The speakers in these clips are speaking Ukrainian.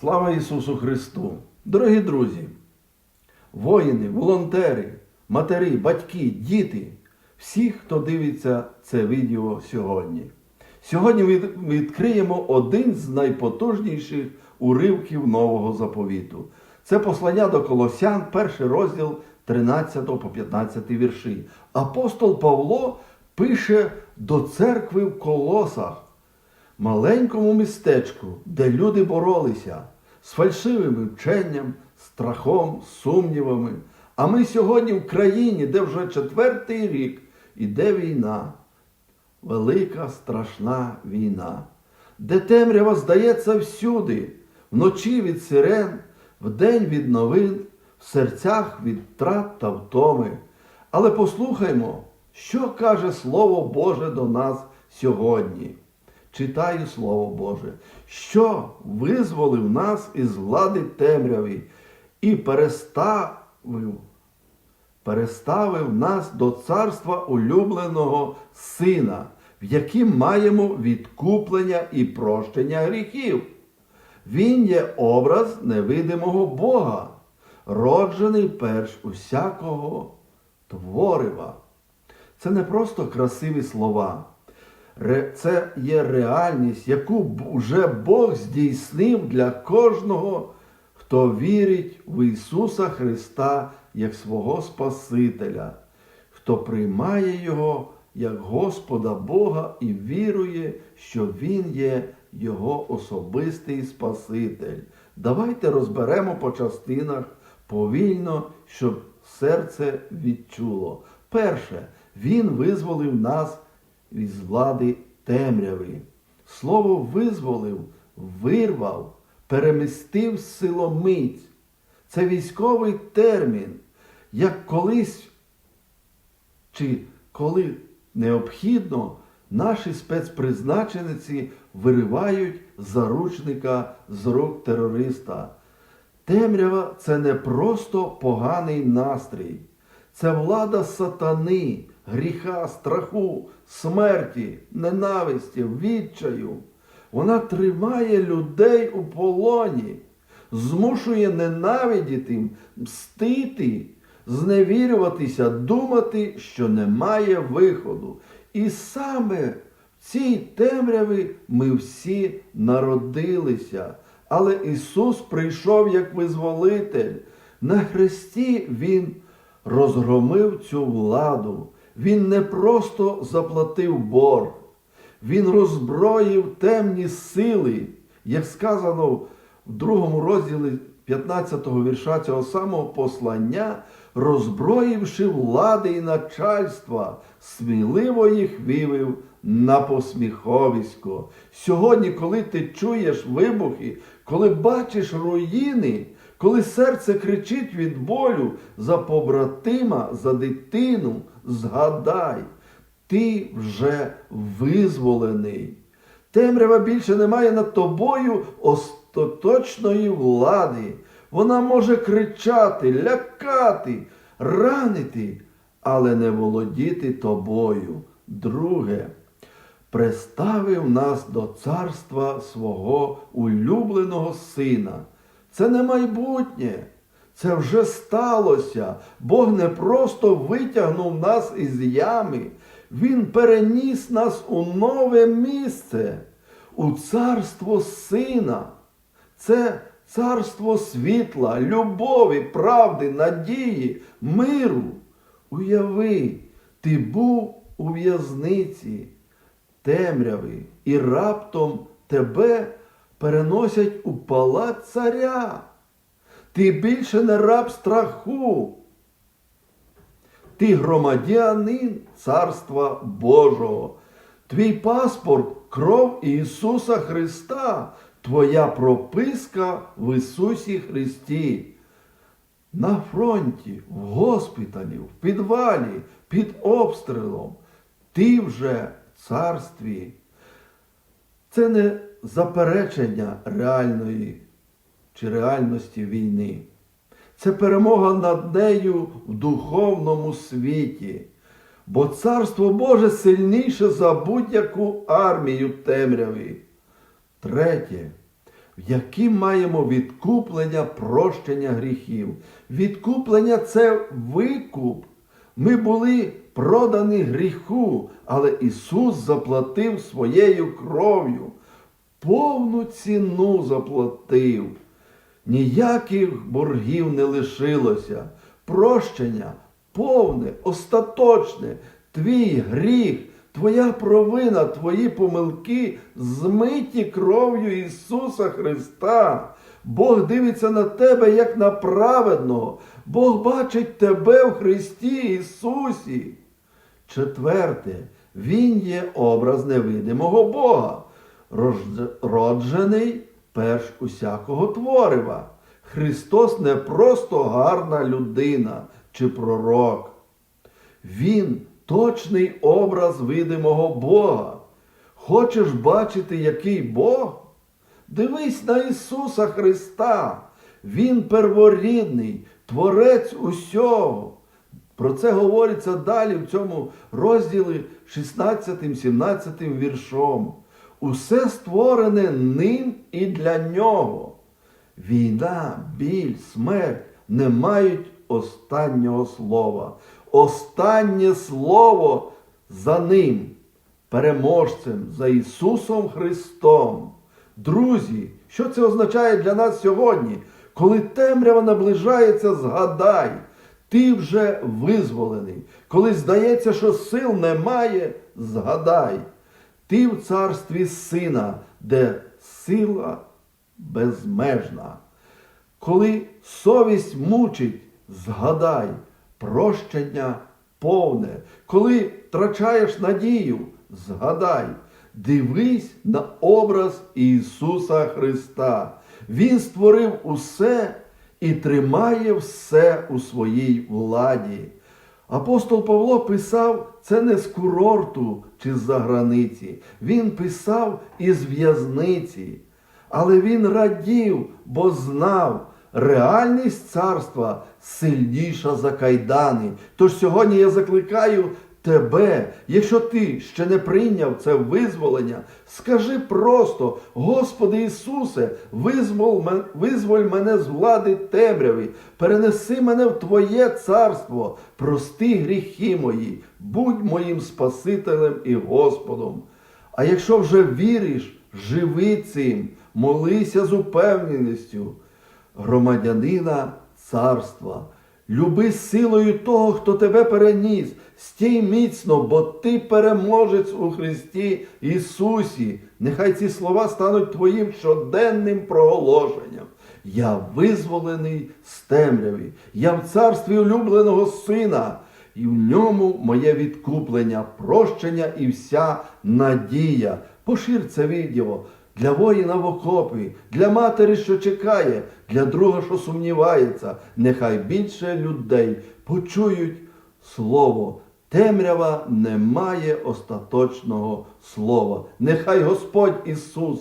Слава Ісусу Христу! Дорогі друзі, воїни, волонтери, матері, батьки, діти, всі, хто дивиться це відео сьогодні. Сьогодні від- відкриємо один з найпотужніших уривків Нового заповіту. Це послання до Колосян, перший розділ 13 по 15 вірші. Апостол Павло пише до церкви в Колосах маленькому містечку, де люди боролися з фальшивим вченням, страхом, сумнівами. А ми сьогодні в країні, де вже четвертий рік іде війна, велика страшна війна, де темрява здається всюди, вночі від сирен, вдень від новин, в серцях від втрат та втоми. Але послухаймо, що каже Слово Боже до нас сьогодні. Читаю Слово Боже, що визволив нас із влади темряви і переставив, переставив нас до царства улюбленого Сина, в яким маємо відкуплення і прощення гріхів. Він є образ невидимого Бога, роджений перш усякого творива. Це не просто красиві слова. Це є реальність, яку вже Бог здійснив для кожного, хто вірить в Ісуса Христа як свого Спасителя, хто приймає Його як Господа Бога і вірує, що Він є Його особистий Спаситель. Давайте розберемо по частинах повільно, щоб серце відчуло. Перше, Він визволив нас із влади темряви. Слово визволив, вирвав, перемістив силомиць. Це військовий термін, як колись чи коли необхідно, наші спецпризначенці виривають заручника з рук терориста. Темрява це не просто поганий настрій, це влада сатани, гріха, страху, смерті, ненависті, відчаю. Вона тримає людей у полоні, змушує ненавидіти, мстити, зневірюватися, думати, що немає виходу. І саме в цій темряві ми всі народилися. Але Ісус прийшов як визволитель. На хресті Він розгромив цю владу. Він не просто заплатив борг, Він роззброїв темні сили, як сказано в другому розділі 15-го вірша цього самого послання, роззброївши влади і начальства, сміливо їх вивів на посміховисько. Сьогодні, коли ти чуєш вибухи, коли бачиш руїни, коли серце кричить від болю за побратима, за дитину, згадай, ти вже визволений. Темрява більше не має над тобою остаточної влади. Вона може кричати, лякати, ранити, але не володіти тобою. Друге, приставив нас до царства свого улюбленого сина. Це не майбутнє, це вже сталося. Бог не просто витягнув нас із ями, Він переніс нас у нове місце, у царство сина. Це царство світла, любові, правди, надії, миру. Уяви, ти був у в'язниці темряви, і раптом тебе переносять у палац царя. Ти більше не раб страху. Ти громадянин Царства Божого. Твій паспорт кров Ісуса Христа, твоя прописка в Ісусі Христі. На фронті, в госпіталі, в підвалі, під обстрілом. Ти вже царстві. Це не заперечення реальної чи реальності війни. Це перемога над нею в духовному світі. Бо Царство Боже сильніше за будь-яку армію темряви. Третє. в яким маємо відкуплення прощення гріхів. Відкуплення це викуп. Ми були продані гріху, але Ісус заплатив своєю кров'ю. Повну ціну заплатив. Ніяких боргів не лишилося. Прощення повне, остаточне, твій гріх, твоя провина, твої помилки змиті кров'ю Ісуса Христа. Бог дивиться на тебе як на праведного. Бог бачить тебе в Христі Ісусі. Четверте, Він є образ невидимого Бога, рожд- роджений перш усякого творива. Христос не просто гарна людина чи пророк. Він точний образ видимого Бога. Хочеш бачити, який Бог? Дивись на Ісуса Христа. Він перворідний, творець усього. Про це говориться далі в цьому розділі 16-17 віршом. Усе створене ним і для нього. Війна, біль, смерть не мають останнього слова. Останнє слово за ним, переможцем, за Ісусом Христом. Друзі, що це означає для нас сьогодні? Коли темрява наближається, згадай, ти вже визволений. Коли здається, що сил немає, згадай. Ти в царстві сина, де сила безмежна. Коли совість мучить, згадай прощення повне. Коли втрачаєш надію, згадай, дивись на образ Ісуса Христа. Він створив усе і тримає все у своїй владі. Апостол Павло писав це не з курорту чи з-за границі. Він писав із в'язниці. Але він радів, бо знав, реальність царства сильніша за кайдани. Тож сьогодні я закликаю тебе, якщо ти ще не прийняв це визволення, скажи просто, Господи Ісусе, визволь, мен- визволь мене з влади темряви, перенеси мене в Твоє царство, прости гріхи мої, будь моїм Спасителем і Господом. А якщо вже віриш, живи цим, молися з упевненістю громадянина царства. Люби силою того, хто тебе переніс, стій міцно, бо ти переможець у Христі Ісусі. Нехай ці слова стануть твоїм щоденним проголошенням. Я визволений з темряви, я в царстві улюбленого сина, і в ньому моє відкуплення, прощення і вся надія. Пошир це відео для воїна в окопі, для матері, що чекає, для друга, що сумнівається. Нехай більше людей почують слово. Темрява не має остаточного слова. Нехай Господь Ісус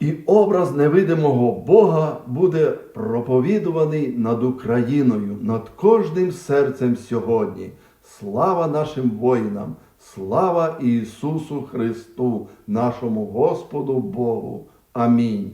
і образ невидимого Бога буде проповідуваний над Україною, над кожним серцем сьогодні. Слава нашим воїнам, слава Ісусу Христу, нашому Господу Богу. Амінь.